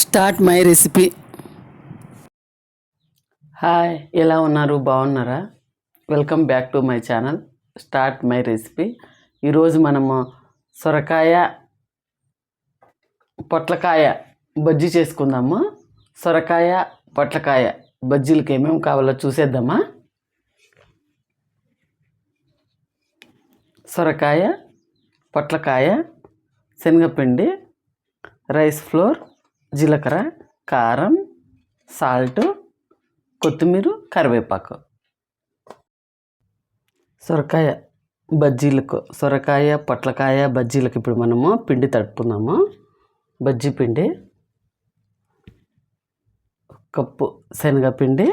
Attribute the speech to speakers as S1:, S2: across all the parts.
S1: Start my recipe.
S2: Hi ఎలా ఉన్నారు? బాగున్నారా? Welcome back to my channel start my recipe. ఈరోజు మనము సొరకాయ పొట్లకాయ బజ్జీ చేసుకుందాము. సొరకాయ పొట్లకాయ బజ్జీలకి ఏమేమి కావాలో చూసేద్దామా? సొరకాయ పొట్లకాయ శనగపిండి రైస్ ఫ్లోర్ జీలకర్ర కారం సాల్ట్ కొత్తిమీర కరివేపాకు. సొరకాయ బజ్జీలకు సొరకాయ పొట్లకాయ బజ్జీలకు ఇప్పుడు మనము పిండి తడుపుకుందాము. బజ్జీ పిండి కప్పు శనగపిండి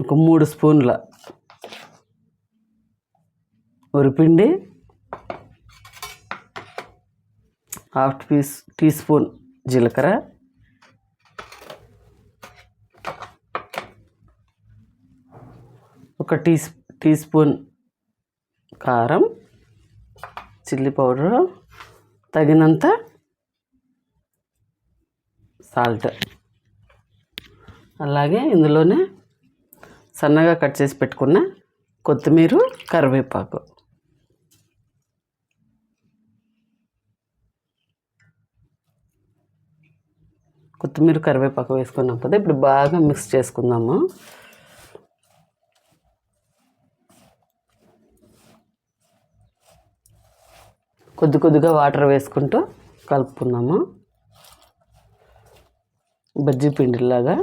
S2: ఒక మూడు స్పూన్ల ఉరిపిండి హాఫ్ పీస్ టీ స్పూన్ జీలకర్ర ఒక టీ టీ స్పూన్ కారం చిల్లీ పౌడరు తగినంత సాల్ట్ అలాగే ఇందులోనే సన్నగా కట్ చేసి పెట్టుకున్న కొత్తిమీర కరివేపాకు కొత్తిమీర కరివేపాకు వేసుకున్నాం కదా ఇప్పుడు బాగా మిక్స్ చేసుకుందాము. కొద్ది కొద్దిగా వాటర్ వేసుకుంటూ కలుపుకున్నాము బజ్జీ పిండిలాగా.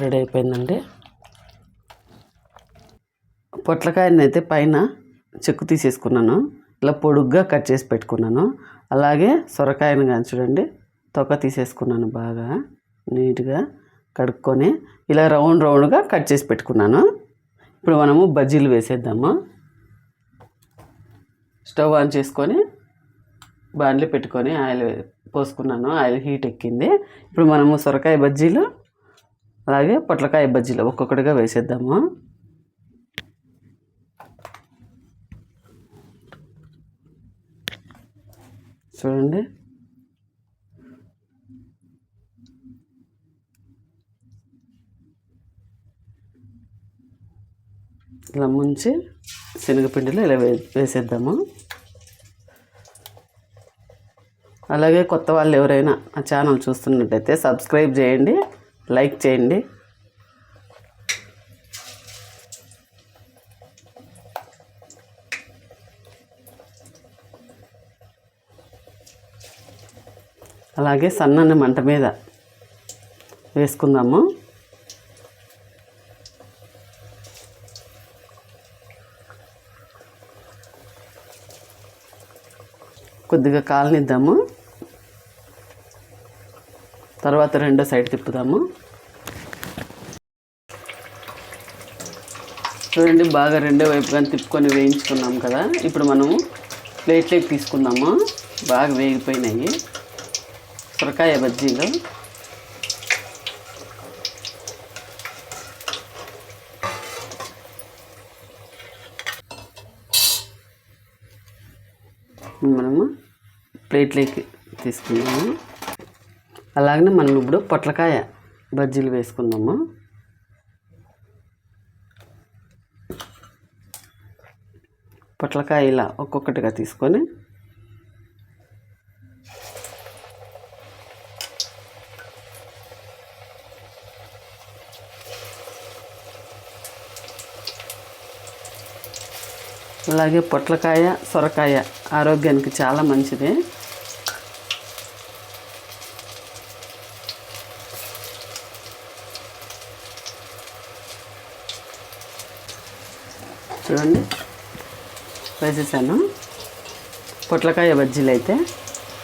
S2: రెడీ అయిపోయిందండి. పొట్లకాయని అయితే పైన చెక్కు తీసేసుకున్నాను. ఇలా పొడుగ్గా కట్ చేసి పెట్టుకున్నాను. అలాగే సొరకాయను కానీ చూడండి తొక్క తీసేసుకున్నాను బాగా నీట్గా కడుక్కొని ఇలా రౌండ్ రౌండ్గా కట్ చేసి పెట్టుకున్నాను. ఇప్పుడు మనము బజ్జీలు వేసేద్దాము. స్టవ్ ఆన్ చేసుకొని బాండ్లు పెట్టుకొని ఆయిల్ పోసుకున్నాను. ఆయిల్ హీట్ ఎక్కింది. ఇప్పుడు మనము సొరకాయ బజ్జీలు అలాగే పొట్లకాయ బజ్జీలు ఒక్కొక్కటిగా వేసేద్దాము. చూడండి. ఇలా ముంచి శనగపిండిలో ఇలా వే వేసేద్దాము. అలాగే కొత్త వాళ్ళు ఎవరైనా ఆ ఛానల్ చూస్తున్నట్టయితే సబ్స్క్రైబ్ చేయండి లైక్ చేయండి. అలాగే సన్నని మంట మీద వేసుకుందాము. కొద్దిగా కాలనిద్దాము. తర్వాత రెండో సైడ్ తిప్పుదాము. చూడండి బాగా రెండో వైపుగా తిప్పుకొని వేయించుకున్నాం కదా. ఇప్పుడు మనము ప్లేట్లోకి తీసుకుందాము. బాగా వేగిపోయినాయి. సొరకాయ బజ్జీలు. మనము ప్లేట్లోకి తీసుకుందాము. అలాగనే మనం ఇప్పుడు పొట్లకాయ బజ్జీలు వేసుకుందాము. పొట్లకాయ ఇలా ఒక్కొక్కటిగా తీసుకొని అలాగే పొట్లకాయ సొరకాయ ఆరోగ్యానికి చాలా మంచిది. చూడండి. వేసేసాను. పొట్లకాయ బజ్జీలు అయితే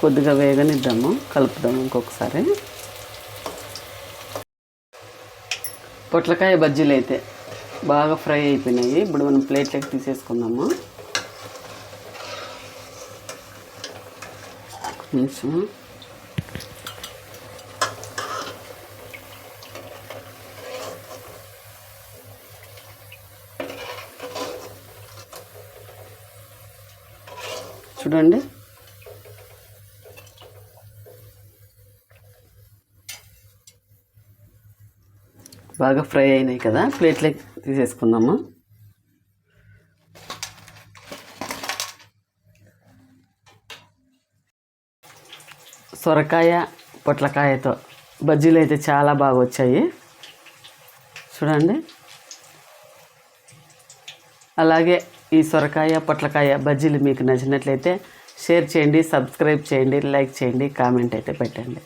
S2: కొద్దిగా వేగనిద్దాము కలుపుదాము ఇంకొకసారి. పొట్లకాయ బజ్జీలు అయితే బాగా ఫ్రై అయిపోయినాయి. ఇప్పుడు మనం ప్లేట్లోకి తీసేసుకుందాము? కొంచెం చూడండి. బాగా ఫ్రై అయినాయి కదా ప్లేట్లకి తీసేసుకుందాము? సొరకాయ పొట్లకాయతో బజ్జీలు అయితే చాలా బాగా వచ్చాయి. చూడండి. అలాగే ఈ సొరకాయ పొట్లకాయ బజ్జీలు మీకు నచ్చినట్లయితే షేర్ చేయండి సబ్స్క్రైబ్ చేయండి లైక్ చేయండి కామెంట్ అయితే పెట్టండి.